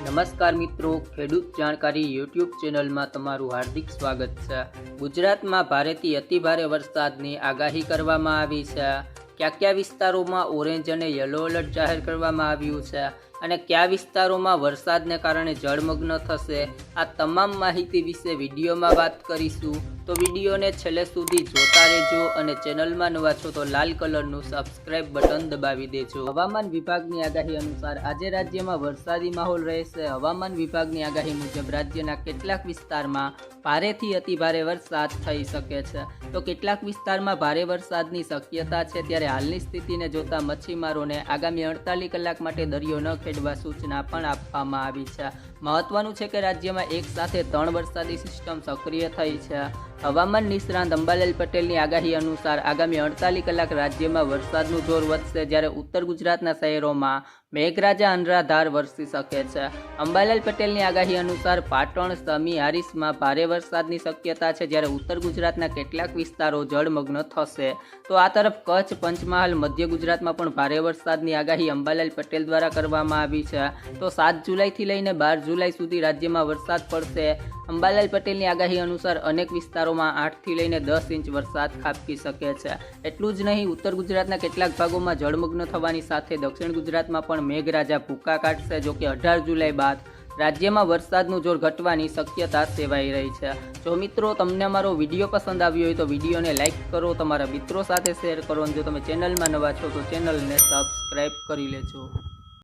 નમસ્કાર મિત્રો, ખેડૂત જાણકારી યુટ્યુબ ચેનલમાં તમારું હાર્દિક સ્વાગત છે. ગુજરાતમાં ભારેથી અતિભારે વરસાદની આગાહી કરવામાં આવી છે. કયા કયા વિસ્તારોમાં ઓરેન્જ અને યલો એલર્ટ જાહેર કરવામાં આવ્યું છે? અને કયા વિસ્તારોમાં વરસાદને કારણે જળમગ્ન થશે, આ તમામ માહિતી વિશે વિડીયોમાં વાત કરીશું. તો વિડીયોને છેલ્લે સુધી જોતા રહેજો અને ચેનલમાં નવા છો તો લાલ કલરનું સબસ્ક્રાઇબ બટન દબાવી દેજો. હવામાન વિભાગની આગાહી અનુસાર આજે રાજ્યમાં વરસાદી માહોલ રહેશે. હવામાન વિભાગની આગાહી મુજબ રાજ્યના કેટલાક વિસ્તારમાં ભારેથી અતિભારે વરસાદ થઈ શકે છે. તો કેટલાક વિસ્તારમાં ભારે વરસાદની શક્યતા છે, ત્યારે હાલની સ્થિતિને જોતા મચ્છીમારોને આગામી અડતાલીસ કલાક માટે દરિયો ન ખેડવા સૂચના પણ આપવામાં આવી છે. મહત્વનું છે કે રાજ્યમાં એક સાથે ત્રણ વરસાદી સિસ્ટમ સક્રિય થઈ છે. હવામાન નિષ્ણાંત અંબાલાલ પટેલની આગાહી અનુસાર આગામી અડતાલીસ કલાક રાજ્યમાં વરસાદનું જોર વધશે જ્યારે ઉત્તર ગુજરાતના શહેરોમાં મેઘરાજા અનરાધાર વરસી શકે છે. અંબાલાલ પટેલની આગાહી અનુસાર પાટણ, સમી હારીસમાં ભારે વરસાદની શક્યતા છે જ્યારે ઉત્તર ગુજરાતના કેટલાક વિસ્તારો જળમગ્ન થશે. તો આ તરફ કચ્છ, પંચમહાલ, મધ્ય ગુજરાતમાં પણ ભારે વરસાદની આગાહી અંબાલાલ પટેલ દ્વારા કરવામાં આવી છે. તો સાત જુલાઈથી લઈને બાર જુલાઈ સુધી રાજ્યમાં વરસાદ પડશે. અંબાલાલ પટેલની આગાહી અનુસાર અનેક વિસ્તારોમાં આઠથી લઈને દસ ઇંચ વરસાદ ખાબકી શકે છે. એટલું જ નહીં, ઉત્તર ગુજરાતના કેટલાક ભાગોમાં જળમગ્ન થવાની સાથે દક્ષિણ ગુજરાતમાં પણ મેઘરાજા ભૂકા કાઢશે જો કે અઢાર જુલાઈ બાદ રાજ્યમાં વરસાદનું જોર ઘટવાની શક્યતા સેવાઈ રહી છે. જો મિત્રો તમને અમારો વીડિયો પસંદ આવ્યો હોય તો વિડીયોને લાઇક કરો, તમારા મિત્રો સાથે શેર કરો અને જો તમે ચેનલમાં નવા છો તો ચેનલને સબસ્ક્રાઈબ કરી લેજો.